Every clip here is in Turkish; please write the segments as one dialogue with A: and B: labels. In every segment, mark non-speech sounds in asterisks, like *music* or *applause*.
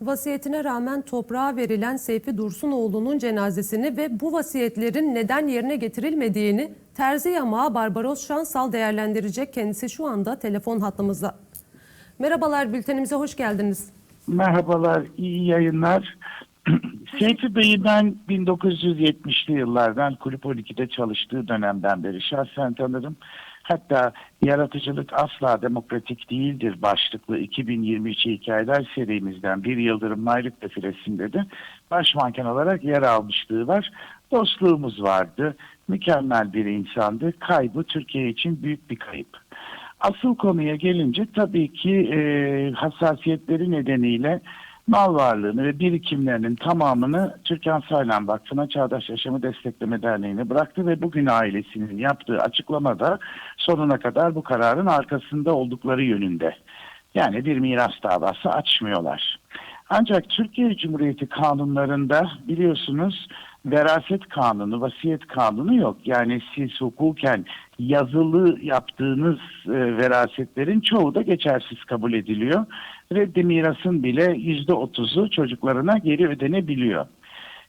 A: Vasiyetine rağmen toprağa verilen Seyfi Dursunoğlu'nun cenazesini ve bu vasiyetlerin neden yerine getirilmediğini Terzi Yamağı Barbaros Şansal değerlendirecek. Kendisi şu anda telefon hattımızda. Merhabalar bültenimize hoş geldiniz.
B: Merhabalar, iyi yayınlar. *clears throat* Seyfi Bey'i ben 1970'li yıllardan Kulüp 12'de çalıştığı dönemden beri şahsen tanırım. Hatta Yaratıcılık Asla Demokratik Değildir başlıklı 2022 hikayeler serimizden bir Yıldırım Maylık defilesinde de başmanken olarak yer almışlığı var. Dostluğumuz vardı. Mükemmel bir insandı. Kaybı Türkiye için büyük bir kayıp. Asıl konuya gelince tabii ki e, hassasiyetleri nedeniyle mal varlığını ve birikimlerinin tamamını Türkan Saylan Vakfı'na Çağdaş Yaşamı Destekleme Derneği'ne bıraktı ve bugün ailesinin yaptığı açıklamada sonuna kadar bu kararın arkasında oldukları yönünde. Yani bir miras davası açmıyorlar. Ancak Türkiye Cumhuriyeti kanunlarında biliyorsunuz veraset kanunu, vasiyet kanunu yok. Yani siz hukuken yazılı yaptığınız e, verasetlerin çoğu da geçersiz kabul ediliyor. Reddi mirasın bile yüzde otuzu çocuklarına geri ödenebiliyor.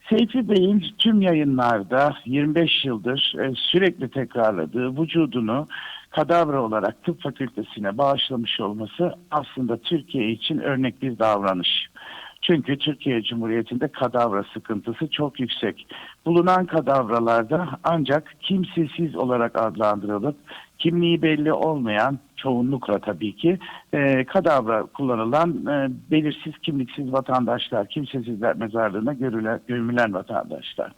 B: Seyfi Bey'in tüm yayınlarda 25 yıldır e, sürekli tekrarladığı vücudunu kadavra olarak tıp fakültesine bağışlamış olması aslında Türkiye için örnek bir davranış. Çünkü Türkiye Cumhuriyeti'nde kadavra sıkıntısı çok yüksek. Bulunan kadavralarda ancak kimsesiz olarak adlandırılıp kimliği belli olmayan çoğunlukla tabii ki e, kadavra kullanılan e, belirsiz kimliksiz vatandaşlar, kimsesizler mezarlığına görülen, gömülen vatandaşlar.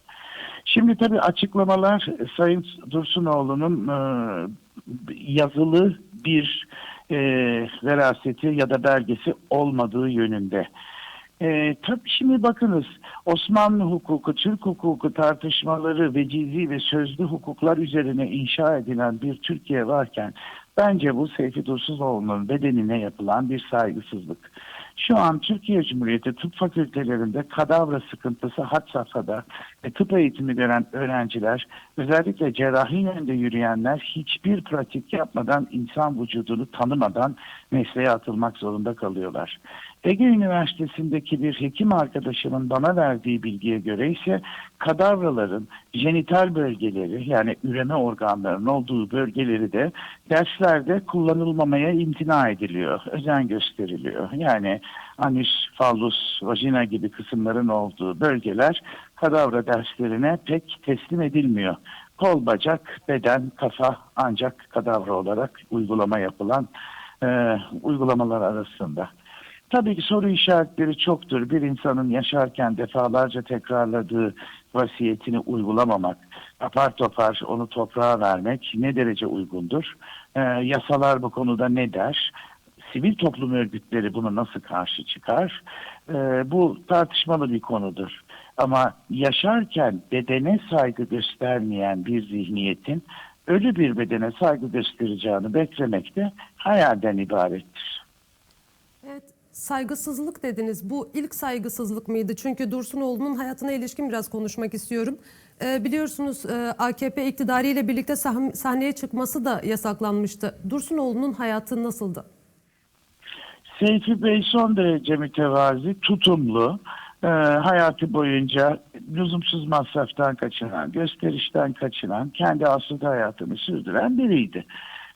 B: Şimdi tabii açıklamalar Sayın Dursunoğlu'nun e, yazılı bir e, veraseti ya da belgesi olmadığı yönünde. E, tabii şimdi bakınız Osmanlı hukuku, Türk hukuku tartışmaları ve cizi ve sözlü hukuklar üzerine inşa edilen bir Türkiye varken bence bu Seyfi Dursunoğlu'nun bedenine yapılan bir saygısızlık. Şu an Türkiye Cumhuriyeti tıp fakültelerinde kadavra sıkıntısı had safhada ve tıp eğitimi gören öğrenciler özellikle cerrahi yönde yürüyenler hiçbir pratik yapmadan insan vücudunu tanımadan mesleğe atılmak zorunda kalıyorlar. Ege Üniversitesi'ndeki bir hekim arkadaşımın bana verdiği bilgiye göre ise kadavraların jenital bölgeleri yani üreme organlarının olduğu bölgeleri de derslerde kullanılmamaya imtina ediliyor, özen gösteriliyor. Yani anüs, fallus, vajina gibi kısımların olduğu bölgeler kadavra derslerine pek teslim edilmiyor. Kol, bacak, beden, kafa ancak kadavra olarak uygulama yapılan e, uygulamalar arasında. Tabii ki soru işaretleri çoktur. Bir insanın yaşarken defalarca tekrarladığı vasiyetini uygulamamak, apar topar onu toprağa vermek ne derece uygundur? Ee, yasalar bu konuda ne der? Sivil toplum örgütleri bunu nasıl karşı çıkar? Ee, bu tartışmalı bir konudur. Ama yaşarken bedene saygı göstermeyen bir zihniyetin ölü bir bedene saygı göstereceğini beklemek de hayalden ibarettir.
A: Evet, saygısızlık dediniz. Bu ilk saygısızlık mıydı? Çünkü Dursunoğlu'nun hayatına ilişkin biraz konuşmak istiyorum. Ee, biliyorsunuz e, AKP iktidarı ile birlikte sah- sahneye çıkması da yasaklanmıştı. Dursunoğlu'nun hayatı nasıldı?
B: Seyfi Bey son derece mütevazi, tutumlu, e, hayatı boyunca lüzumsuz masraftan kaçınan, gösterişten kaçınan, kendi asıl hayatını sürdüren biriydi.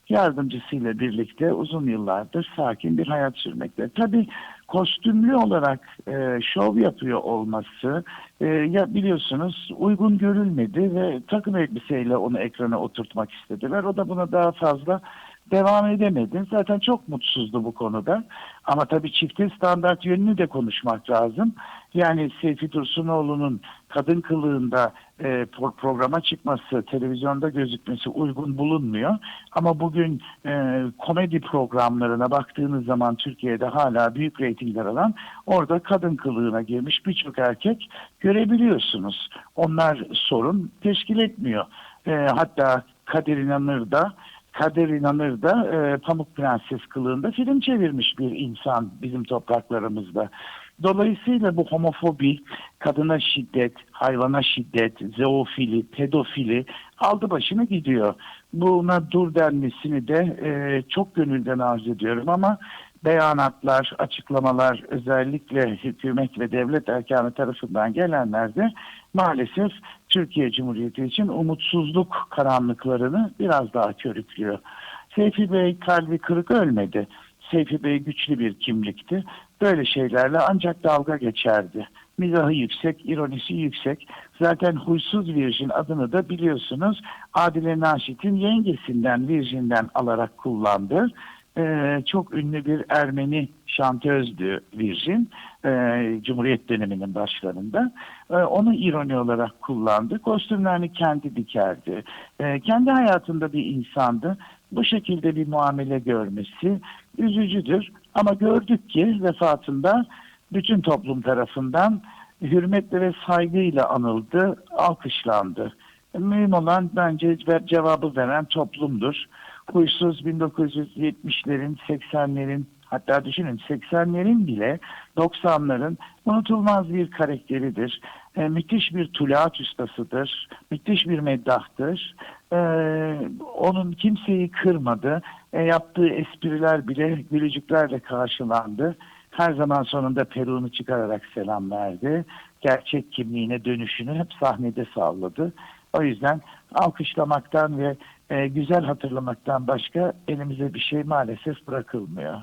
B: Yardımcısıyla birlikte uzun yıllardır sakin bir hayat sürmekte. Tabii kostümlü olarak e, şov yapıyor olması e, ya biliyorsunuz uygun görülmedi ve takım elbiseyle onu ekrana oturtmak istediler. O da buna daha fazla devam edemedi. Zaten çok mutsuzdu bu konuda. Ama tabii çifte standart yönünü de konuşmak lazım. Yani Seyfi Dursunoğlu'nun kadın kılığında e, pro- programa çıkması, televizyonda gözükmesi uygun bulunmuyor. Ama bugün e, komedi programlarına baktığınız zaman Türkiye'de hala büyük reytingler alan orada kadın kılığına girmiş birçok erkek görebiliyorsunuz. Onlar sorun teşkil etmiyor. E, hatta Kadir İnanır da Kader İnanır da e, Pamuk Prenses kılığında film çevirmiş bir insan bizim topraklarımızda. Dolayısıyla bu homofobi, kadına şiddet, hayvana şiddet, zoofili, pedofili aldı başını gidiyor. Buna dur denmesini de e, çok gönülden arz ediyorum ama beyanatlar, açıklamalar özellikle hükümet ve devlet erkanı tarafından gelenlerde maalesef Türkiye Cumhuriyeti için umutsuzluk karanlıklarını biraz daha körüklüyor. Seyfi Bey kalbi kırık ölmedi. Seyfi Bey güçlü bir kimlikti. Böyle şeylerle ancak dalga geçerdi. Mizahı yüksek, ironisi yüksek. Zaten huysuz virjin adını da biliyorsunuz Adile Naşit'in yengesinden, virjinden alarak kullandı. Ee, çok ünlü bir Ermeni şantözdü Virjin e, Cumhuriyet döneminin başlarında. E, onu ironi olarak kullandı. Kostümlerini kendi dikerdi. E, kendi hayatında bir insandı. Bu şekilde bir muamele görmesi üzücüdür. Ama gördük ki vefatında bütün toplum tarafından hürmetle ve saygıyla anıldı, alkışlandı. Mühim olan bence cevabı veren toplumdur. Huysuz 1970'lerin, 80'lerin hatta düşünün 80'lerin bile 90'ların unutulmaz bir karakteridir. E, müthiş bir tulaat ustasıdır. Müthiş bir meddahtır. E, onun kimseyi kırmadı. E, yaptığı espriler bile gülücüklerle karşılandı. Her zaman sonunda peruğunu çıkararak selam verdi. Gerçek kimliğine dönüşünü hep sahnede sağladı. O yüzden alkışlamaktan ve e, güzel hatırlamaktan başka elimize bir şey maalesef bırakılmıyor.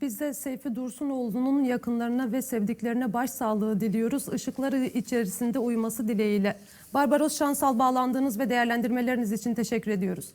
A: Biz de Seyfi Dursunoğlu'nun yakınlarına ve sevdiklerine başsağlığı diliyoruz. Işıkları içerisinde uyuması dileğiyle. Barbaros Şansal bağlandığınız ve değerlendirmeleriniz için teşekkür ediyoruz.